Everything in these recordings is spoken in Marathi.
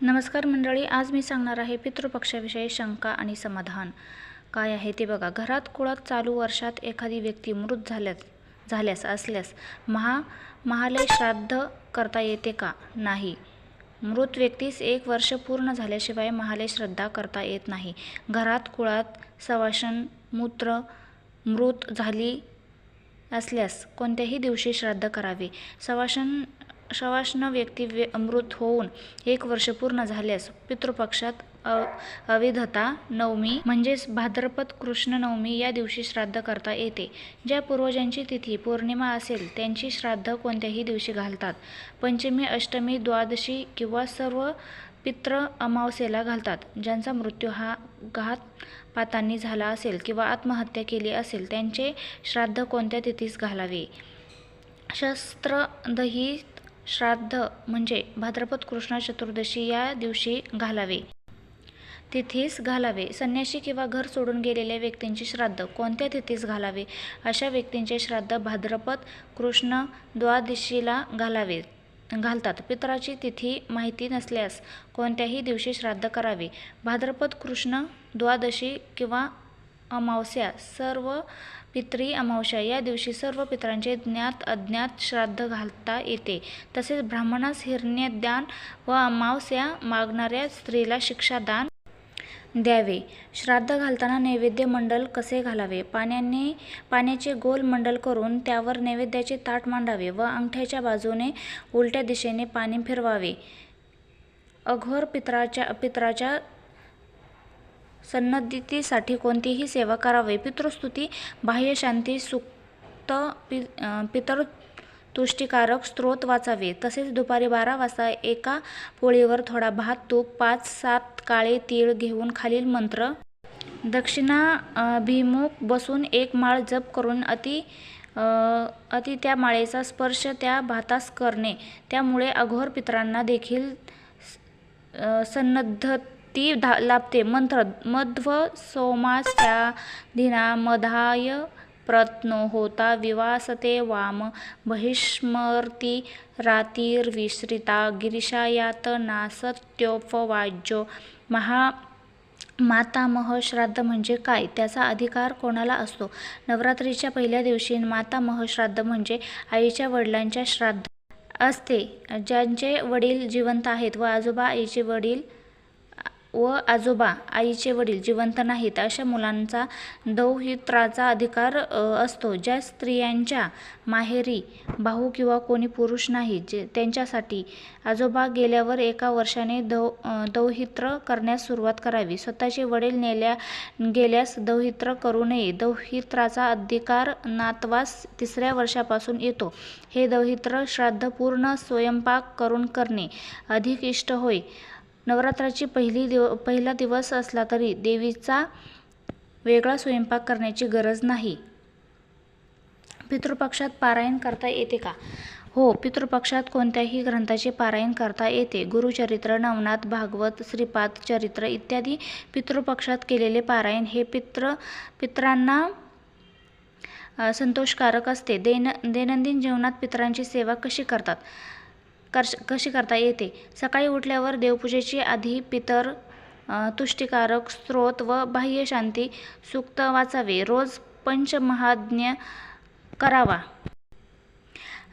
नमस्कार मंडळी आज मी सांगणार आहे पितृपक्षाविषयी शंका आणि समाधान. काय आहे ते बघा. घरात कुळात चालू वर्षात एखादी व्यक्ती मृत झाल्यास झाल्यास असल्यास महा महालय श्राद्ध करता येते का? नाही. मृत व्यक्तीस एक वर्ष पूर्ण झाल्याशिवाय महालय श्रद्धा करता येत नाही. घरात कुळात सवाशन मूत्र मृत झाली असल्यास कोणत्याही दिवशी श्राद्ध करावे. सवाशन सवाष्ण व्यक्ती वे अमृत होऊन एक वर्ष पूर्ण झाल्यास पितृपक्षात अ अविधता नवमी म्हणजेच भाद्रपद कृष्ण नवमी या दिवशी श्राद्ध करता येते. ज्या पूर्वजांची तिथी पौर्णिमा असेल त्यांची श्राद्ध कोणत्याही दिवशी घालतात. पंचमी अष्टमी द्वादशी किंवा सर्व पित्र अमावस्येला घालतात. ज्यांचा मृत्यू हा घातपातांनी झाला असेल किंवा आत्महत्या केली असेल त्यांचे श्राद्ध कोणत्या तिथीस घालावे? शस्त्र दही श्राद्ध म्हणजे भाद्रपद कृष्ण चतुर्दशी या दिवशी घालावे. तिथीस घालावे. संन्याशी किंवा घर सोडून गेलेल्या व्यक्तींचे श्राद्ध. कोणत्या तिथीस घालावे? अशा व्यक्तींचे श्राद्ध भाद्रपद कृष्ण द्वादशीला घालावे. घालतात. पितराची तिथी माहिती नसल्यास कोणत्याही दिवशी श्राद्ध करावे. भाद्रपद कृष्ण द्वादशी किंवा अमावस्या सर्व पितरी अमावस्या. या दिवशी सर्व पितरांचे ज्ञात अज्ञात श्राद्ध घालता येते. तसेच ब्राह्मणास हिरण्यदान व अमावस्या मागणाऱ्या स्त्रीला शिक्षादान द्यावे. श्राद्ध घालताना नैवेद्य मंडल कसे घालावे? पाण्याने पाण्याचे गोल मंडल करून त्यावर नैवेद्याचे ताट मांडावे व अंगठ्याच्या बाजूने उलट्या दिशेने पाणी फिरवावे. अघोर पितराच्या पितराच्या सन्नद्धतेसाठी कोणतीही सेवा करावी. पितृस्तुती बाह्य शांती सूक्त पि पितरतुष्टीकारक स्त्रोत वाचावे. तसेच दुपारी बारा वाजता एका पोळीवर थोडा भात तूप पाच सात काळे तीळ घेऊन खालील मंत्र. दक्षिणाभिमुख बसून एक माळ जप करून अति अति त्या माळेचा स्पर्श त्या भातास करणे. त्यामुळे अघोर पितरांना देखील सन्नद्ध ती धा लाभते. मंत्र मध्व सोमास्या धिना मधाय प्रत्नो होता विवासते वाम बहिष्मर्ती रातीर्विश्रिता गिरिशायात नासत्योपवाज्यो. महा मातामह श्राद्ध म्हणजे काय? त्याचा अधिकार कोणाला असतो? नवरात्रीच्या पहिल्या दिवशी मातामह श्राद्ध म्हणजे आईच्या वडिलांच्या श्राद्ध असते ज्यांचे वडील जिवंत आहेत व आजोबा आईचे वडील व आजोबा आईचे वडील जिवंत नाहीत अशा मुलांचा दौहित्राचा अधिकार असतो. ज्या स्त्रियांच्या माहेरी भाऊ किंवा कोणी पुरुष नाही जे त्यांच्यासाठी आजोबा गेल्यावर एका वर्षाने दौ दौहित्र करण्यास सुरुवात करावी. स्वतःचे वडील नेल्या गेल्यास दौहित्र करू नये. दौहित्राचा अधिकार नातवास तिसऱ्या वर्षापासून येतो. हे दौहित्र श्राद्ध पूर्ण स्वयंपाक करून करणे अधिक इष्ट होय. नवरात्राची पहिली दिव पहिला दिवस असला तरी देवीचा वेगळा स्वयंपाक करण्याची गरज नाही. पितृपक्षात पारायण करता येते का? हो पितृपक्षात कोणत्याही ग्रंथाचे पारायण करता येते. गुरुचरित्र नवनाथ भागवत श्रीपाद चरित्र इत्यादी पितृपक्षात केलेले पारायण हे पितृ पितरांना संतोषकारक असते. दैन दैनंदिन जीवनात पितरांची सेवा कशी करतात? कर्श कशी करता येते? सकाळी उठल्यावर देवपूजेची आधी पितर तुष्टिकारक स्रोत व बाह्य शांती सूक्त वाचावे. रोज पंचमहाज्ञ करावा.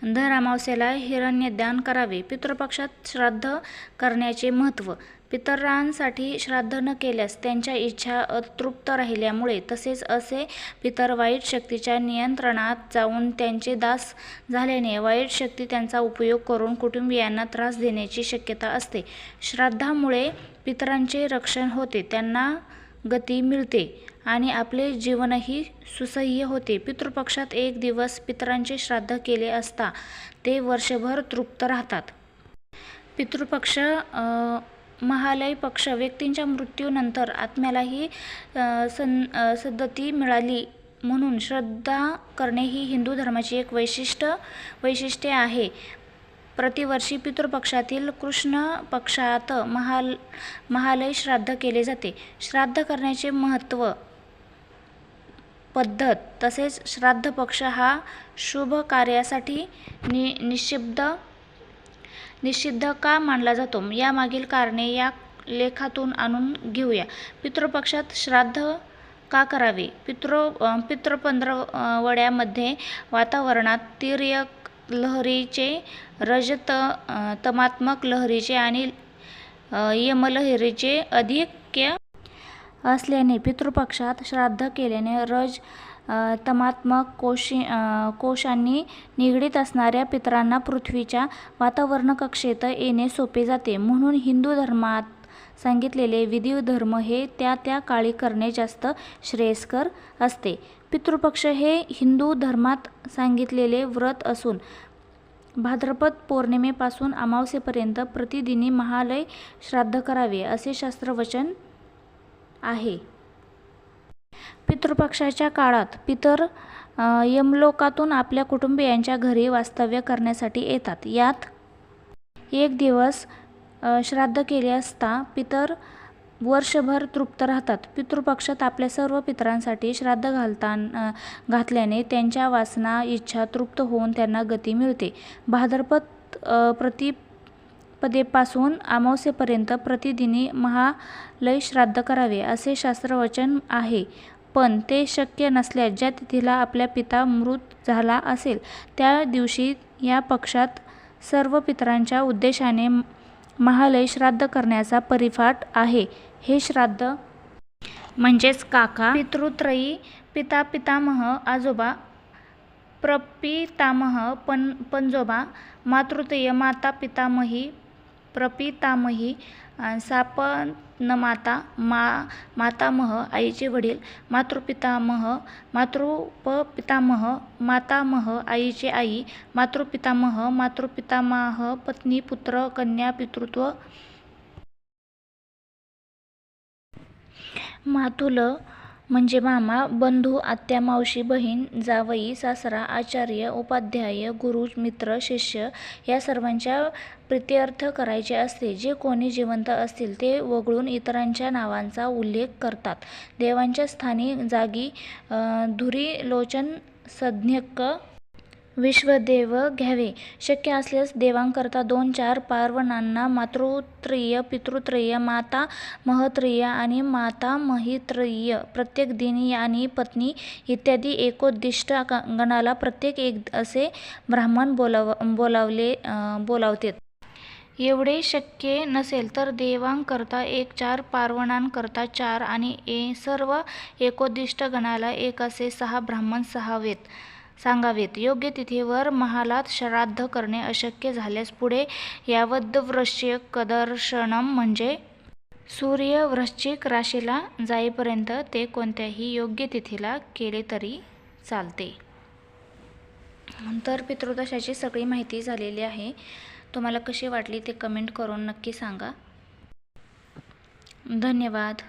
दर अमावस्येला हिरण्यदान करावे. पितृपक्षात श्राद्ध करण्याचे महत्त्व. पितरांसाठी श्राद्ध न केल्यास त्यांच्या इच्छा अतृप्त राहिल्यामुळे तसेच असे पितर वाईट शक्तीच्या नियंत्रणात जाऊन त्यांचे दास झाल्याने वाईट शक्ती त्यांचा उपयोग करून कुटुंबियांना त्रास देण्याची शक्यता असते. श्राद्धामुळे पितरांचे रक्षण होते. त्यांना गती मिळते आणि आपले जीवनही सुसह्य होते. पितृपक्षात एक दिवस पितरांचे श्राद्ध केले असता ते वर्षभर तृप्त राहतात. पितृपक्ष महालय पक्ष व्यक्तींच्या मृत्यूनंतर आत्म्यालाही सन सद्गती मिळाली म्हणून श्रद्धा करणे ही हिंदू धर्माची एक वैशिष्ट्य वैशिष्ट्य आहे. प्रतिवर्षी पितृपक्षातील कृष्ण पक्षात महाल महालय श्राद्ध केले जाते. श्राद्ध करण्याचे महत्त्व पद्धत तसेच श्राद्ध पक्ष हा शुभ कार्यासाठी नि निषिद्ध निषिद्ध का मानला जातो? यामागील कारणे या लेखातून आणून घेऊया. पितृपक्षात श्राद्ध का करावे? पितृ पितृपंधरवड्यामध्ये वातावरणात तिर्यक लहरीचे रजत तमात्मक लहरीचे आणि यमलहरीचे अधिक्य असल्याने पितृपक्षात श्राद्ध केल्याने रज तमात्मक कोशी कोशांनी निगडीत असणाऱ्या पितरांना पृथ्वीच्या वातावरण कक्षेत येणे सोपे जाते. म्हणून हिंदू धर्मात सांगितलेले विधिधर्म हे त्या त्या काळी करणे जास्त श्रेयस्कर असते. पितृपक्ष हे हिंदू धर्मात सांगितलेले व्रत असून भाद्रपद पौर्णिमेपासून अमावस्येपर्यंत प्रतिदिनी महालय श्राद्ध करावे असे शास्त्रवचन आहे. पितृपक्षाच्या काळात पितर यमलोकातून आपल्या कुटुंबियांच्या घरी वास्तव्य करण्यासाठी येतात. यात एक दिवस श्राद्ध केले असता पितर वर्षभर तृप्त राहतात. पितृपक्षात आपल्या सर्व पितरांसाठी श्राद्ध घालताना घातल्याने त्यांच्या वासना इच्छा तृप्त होऊन त्यांना गती मिळते. भाद्रपद प्रतिपदेपासून अमावस्येपर्यंत प्रतिदिनी महालय श्राद्ध करावे असे शास्त्रवचन आहे. पण ते शक्य नसल्यास ज्या तिथीला आपल्या पिता मृत झाला असेल त्या दिवशी या पक्षात सर्व पितरांच्या उद्देशाने महालय श्राद्ध करण्याचा परिपाठ आहे. हे श्राद्ध म्हणजेच काका पितृत्रयी पिता पितामह आजोबा प्रपितामह पन पंजोबा मातृतय माता पितामही प्रपितामही सापनमाता मा मातामह आईचे वडील मातृपितामह मातृपपितामह मातामह आईचे आई मातृपितामह मातृपितामह पत्नी पुत्र कन्या पितृत्व. मातुल म्हणजे मामा बंधू आत्या मावशी बहीण जावई सासरा आचार्य उपाध्याय गुरु मित्र शिष्य या सर्वांच्या प्रित्यर्थ करायचे असते. जे कोणी जिवंत असतील ते वगळून इतरांच्या नावांचा उल्लेख करतात. देवांच्या स्थानी जागी धुरी लोचन सज्ञक विश्वदेव घ्यावे. शक्य असल्यास देवांकरता दोन चार पार्वणांना मातृत्रयीय पितृत्रयीय माता महत्रयीय आणि माता महित्रयीय प्रत्येक दिनी आणि पत्नी इत्यादी एकोद्दिष्ट गणाला प्रत्येक एक असे ब्राह्मण बोलाव बोलावले बोलावतेत. एवढे शक्य नसेल तर देवांकरता एक चार पार्वणांकरता चार आणि ए सर्व एकोद्दिष्ट गणाला एक असे सहा ब्राह्मण सहावेत. सांगावेत. योग्य तिथीवर महालात श्राद्ध करणे अशक्य झाल्यास पुढे यावद्ध वृश्चिक कदर्शनम म्हणजे सूर्य वृश्चिक राशीला जाईपर्यंत ते कोणत्याही योग्य तिथीला केले तरी चालते. तर पितृदशाची सगळी माहिती झालेली आहे. तुम्हाला कशी वाटली ते कमेंट करून नक्की सांगा. धन्यवाद.